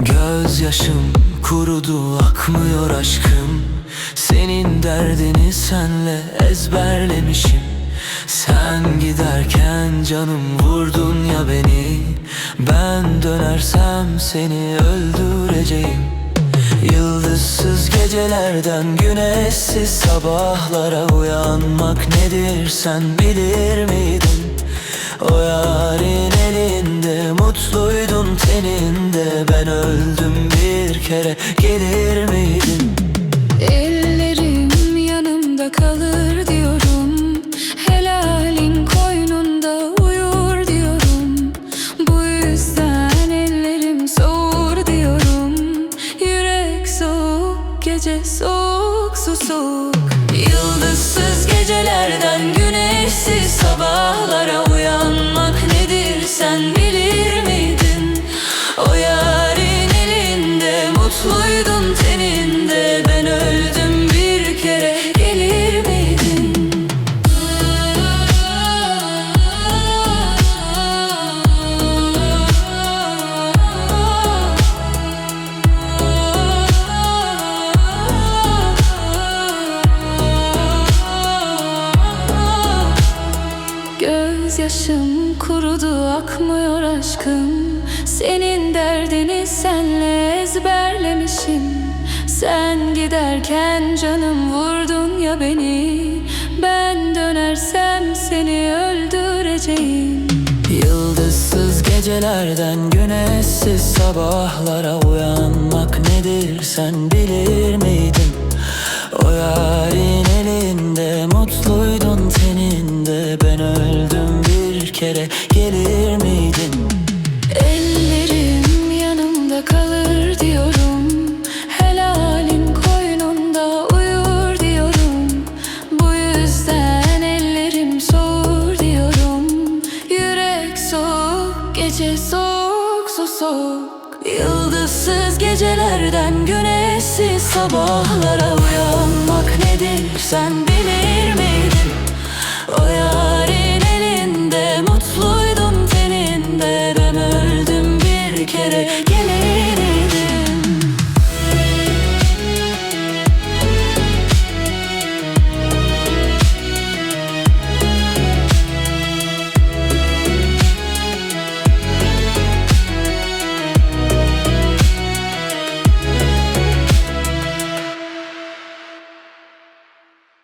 Gözyaşım kurudu akmıyor aşkım. Senin derdini senle ezberlemişim. Sen giderken canım vurdun ya beni. Ben dönersem seni öldüreceğim. Yıldızsız gecelerden güneşsiz sabahlara uyanmak nedir sen bilir miydin? O yarın elinde mutluydun teninde Ben öldüm bir kere gelir miydin? Ellerim yanımda kalır diyorum Helalin koynunda uyur diyorum Bu yüzden ellerim soğur diyorum Yürek soğuk, gece soğuk, su soğuk Yıldızsız gecelerden güneşsiz Gözyaşım kurudu akmıyor aşkım. Senin derdini senle ezberlemişim. Sen giderken canım vurdun ya beni. Ben dönersem seni öldüreceğim. Yıldızsız gecelerden güneşsiz sabahlara uyanmak nedir sen bilir miydin? O yarın kere gelir miydin? Ellerim yanımda kalır diyorum. Helalin koynunda uyur diyorum. Bu yüzden ellerim soğur diyorum. Yürek soğuk, gece soğuk, su soğuk. Yıldızsız gecelerden güneşsiz sabahlara uyanmak nedir? Sen bilir miydin?